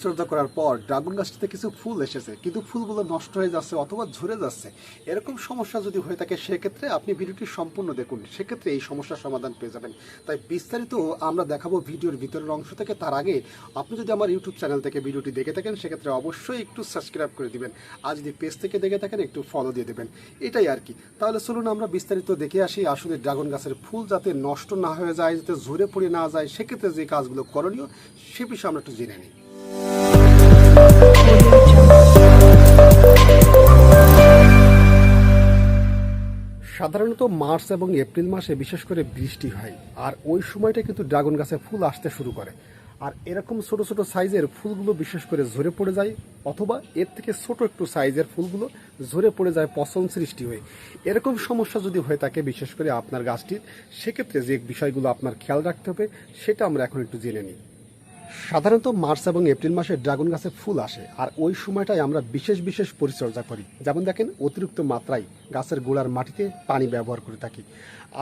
পরিচর্যা করার পর ড্রাগন গাছটিতে কিছু ফুল এসেছে। কিন্তু ফুলগুলো নষ্ট হয়ে যাচ্ছে অথবা ঝরে যাচ্ছে। এরকম সমস্যা যদি হয়ে থাকে, সেক্ষেত্রে আপনি ভিডিওটি সম্পূর্ণ দেখুন। সেক্ষেত্রে এই সমস্যার সমাধান পেয়ে যাবেন। তাই বিস্তারিত আমরা দেখাবো ভিডিওর ভিতরের অংশ থেকে। তার আগে আপনি যদি আমার ইউটিউব চ্যানেল থেকে ভিডিওটি দেখে থাকেন, সেক্ষেত্রে অবশ্যই একটু সাবস্ক্রাইব করে দিবেন। আর যদি পেজ থেকে দেখে থাকেন, একটু ফলো দিয়ে দেবেন। এটাই আর কি। তাহলে চলুন আমরা বিস্তারিত দেখে আসি আসলে ড্রাগন গাছের ফুল যাতে নষ্ট না হয়ে যায়, যাতে ঝরে পড়ে না যায়। সেক্ষেত্রে যে কাজগুলো করণীয়, সে বিষয়ে আমরা একটু জেনে নিই। সাধারণত মার্চ এবং এপ্রিল মাসে বিশেষ করে বৃষ্টি হয়। আর ওই সময়টা কিন্তু ড্রাগন গাছে ফুল আসতে শুরু করে। আর এরকম ছোট ছোট সাইজের ফুলগুলো বিশেষ করে ঝরে পড়ে যায়, অথবা এর থেকে ছোট একটু সাইজের ফুলগুলো ঝরে পড়ে যায় পচন সৃষ্টি হয়ে। এরকম সমস্যা যদি হয়ে থাকে বিশেষ করে আপনার গাছটির, সেক্ষেত্রে যে বিষয়গুলো আপনার খেয়াল রাখতে হবে, সেটা আমরা এখন একটু জেনে নিই। সাধারণত মার্চ এবং এপ্রিল মাসে ড্রাগন গাছে ফুল আসে, আর ওই সময়টাই আমরা বিশেষ বিশেষ পরিচর্যা করি। যেমন দেখেন, অতিরিক্ত মাত্রায় গাছের গোড়ার মাটিতে পানি ব্যবহার করে থাকি।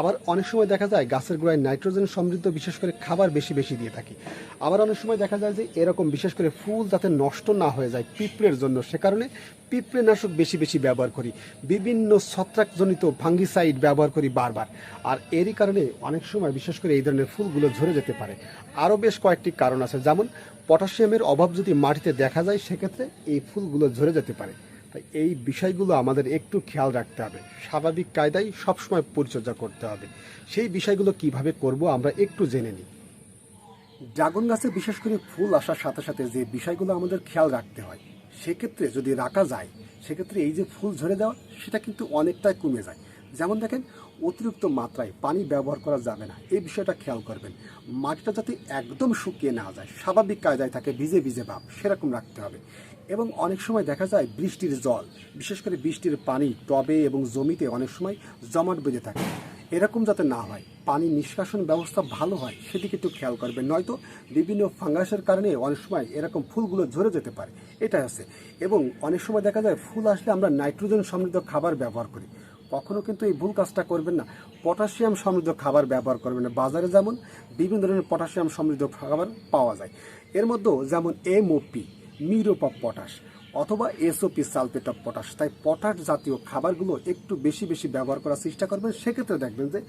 আবার অনেক সময় দেখা যায় গাছের গোড়ায় নাইট্রোজেন সমৃদ্ধ বিশেষ করে খাবার বেশি বেশি দিয়ে থাকি। আবার অনেক সময় দেখা যায় যে এরকম বিশেষ করে ফুল যাতে নষ্ট না হয়ে যায় পিঁপড়ের জন্য, সে কারণে পিঁপড়ে নাশক বেশি বেশি ব্যবহার করি। বিভিন্ন ছত্রাকজনিত ফাঙ্গিসাইড ব্যবহার করি বারবার, আর এরই কারণে অনেক সময় বিশেষ করে এই ধরনের ফুলগুলো ঝরে যেতে পারে। আরও বেশ কয়েকটি কারণ আছে যেমন, পটাশিয়ামের অভাব যদি মাটিতে দেখা যায়, সেক্ষেত্রে এই ফুলগুলো ঝরে যেতে পারে। তাই এই বিষয়গুলো আমাদের একটু খেয়াল রাখতে হবে। স্বাভাবিক কায়দায় সবসময় পরিচর্যা করতে হবে। সেই বিষয়গুলো কীভাবে করব আমরা একটু জেনে নিই। ড্রাগন গাছে বিশেষ করে ফুল আসার সাথে সাথে যে বিষয়গুলো আমাদের খেয়াল রাখতে হয়, সেক্ষেত্রে যদি রাখা যায়, সেক্ষেত্রে এই যে ফুল ঝরে দেওয়া সেটা কিন্তু অনেকটাই কমে যায়। যেমন দেখেন, অতিরিক্ত মাত্রায় পানি ব্যবহার করা যাবে না। এই বিষয়টা খেয়াল করবেন। মাটিটা যাতে একদম শুকিয়ে না যায়, স্বাভাবিক কায়দায় থাকে, ভিজে ভিজে ভাব, সেরকম রাখতে হবে। এবং অনেক সময় দেখা যায় বৃষ্টির জল, বিশেষ করে বৃষ্টির পানি টবে এবং জমিতে অনেক সময় জমাট বেঁধে থাকে। এরকম যাতে না হয়, পানি নিষ্কাশন ব্যবস্থা ভালো হয়, সেদিকে একটু খেয়াল করবেন। নয়তো বিভিন্ন ফাঙ্গাসের কারণে অনেক সময় এরকম ফুলগুলো ঝরে যেতে পারে। এটা আছে এবং অনেক সময় দেখা যায় ফুল আসলে আমরা নাইট্রোজেন সমৃদ্ধ খাবার ব্যবহার করি। কখনো কিন্তু এই ভুল কাজটা করবেন না। পটাশিয়াম সমৃদ্ধ খাবার ব্যবহার করবেন না। বাজারে যেমন বিভিন্ন ধরনের পটাশিয়াম সমৃদ্ধ খাবার পাওয়া যায়। এর মধ্যেও যেমন এমওপি মিরোপ পটাশ অথবা এসওপি সালফেট অফ পটাশ। তাই পটাশ জাতীয় খাবারগুলো একটু বেশি বেশি ব্যবহার করার চেষ্টা করবেন। সেক্ষেত্রে দেখবেন যে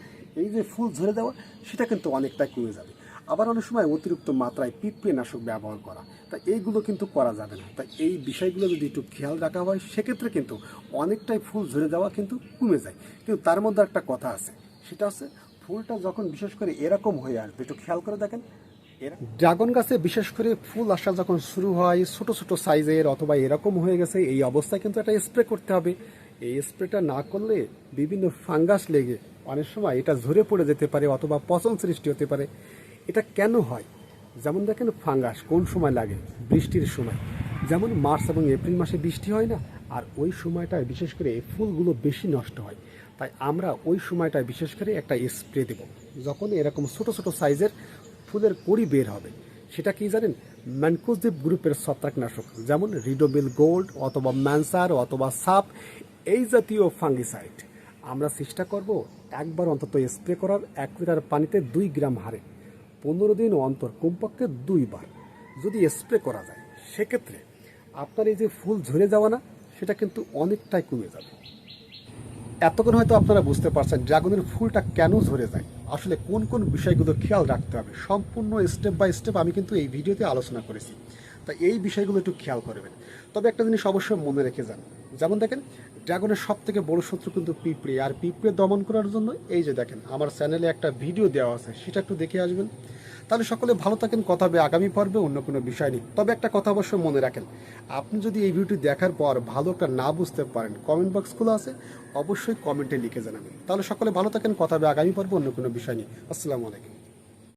এই যে ফুল ঝরে দেওয়া সেটা কিন্তু অনেকটাই কমে যাবে। আবার অনেক সময় অতিরিক্ত মাত্রায় পিঁপড়ে নাশক ব্যবহার করা। তা এইগুলো কিন্তু করা যাবে না। তাই এই বিষয়গুলো যদি একটু খেয়াল রাখা হয়, সেক্ষেত্রে কিন্তু অনেকটাই ফুল ঝরে যাওয়া কিন্তু কমে যায়। কিন্তু তার মধ্যে একটা কথা আছে, সেটা হচ্ছে ফুলটা যখন বিশেষ করে এরকম হয়ে আসবে, একটু খেয়াল করে দেখেন। ড্রাগন গাছে বিশেষ করে ফুল আসা যখন শুরু হয়, ছোট ছোট সাইজের অথবা এরকম হয়ে গেছে, এই অবস্থায় কিন্তু একটা স্প্রে করতে হবে। এই স্প্রেটা না করলে বিভিন্ন ফাঙ্গাস লেগে অনেক সময় এটা ঝরে পড়ে যেতে পারে অথবা পচন সৃষ্টি হতে পারে। এটা কেন হয়? যেমন দেখেন ফাঙ্গাস কোন সময় লাগে? বৃষ্টির সময়। যেমন মার্চ এবং এপ্রিল মাসে বৃষ্টি হয় না? আর ওই সময়টায় বিশেষ করে ফুলগুলো বেশি নষ্ট হয়। তাই আমরা ওই সময়টায় বিশেষ করে একটা স্প্রে দেব। যখন এরকম ছোট ছোট সাইজের ফুলের কড়ি বের হবে। সেটা কি জানেন? ম্যানকোজিভ গ্রুপের ছত্রাকনাশক। যেমন রিডোবিল গোল্ড অথবা ম্যানসার অথবা সাপ, এই জাতীয় ফাঙ্গিসাইড। আমরা চেষ্টা করব একবার অন্তত স্প্রে করার এক লিটার পানিতে দুই গ্রাম হারে পনেরো দিন অন্তর, কমপক্ষে দুইবার। যদি স্প্রে করা যায়, সেক্ষেত্রে আপনার এই যে ফুল ঝরে যাওয়া না, সেটা কিন্তু অনেকটাই কমে যাবে। এতক্ষণ হয়তো আপনারা বুঝতে পারছেন ড্রাগনের ফুলটা কেন ঝরে যায়। আসলে কোন কোন বিষয়গুলো খেয়াল রাখতে হবে, সম্পূর্ণ স্টেপ বাই স্টেপ আমি কিন্তু এই ভিডিওতে আলোচনা করেছি। তা এই বিষয়গুলো একটু খেয়াল করবেন। তবে একটা জিনিস অবশ্যই মনে রেখে যান। যেমন দেখেন ড্রাগনের সব থেকে বড় শত্রু কিন্তু পিঁপড়ে। আর পিঁপড়ে দমন করার জন্য এই যে দেখেন, আমার চ্যানেলে একটা ভিডিও দেওয়া আছে, সেটা একটু দেখে আসবেন। তাহলে সকলে ভালো থাকেন, কথা হবে আগামী পর্বে, অন্য কোনো বিষয় নেই। তবে একটা কথা অবশ্যই মনে রাখেন, আপনি যদি এই ভিডিওটি দেখার পর ভালো একটা না বুঝতে পারেন কমেন্ট বক্স খোলা আছে, অবশ্যই কমেন্টে লিখে জানাবেন। তাহলে সকলে ভালো থাকেন, কথা হবে আগামী পর্বে, অন্য কোনো বিষয় নেই। আসসালামু আলাইকুম।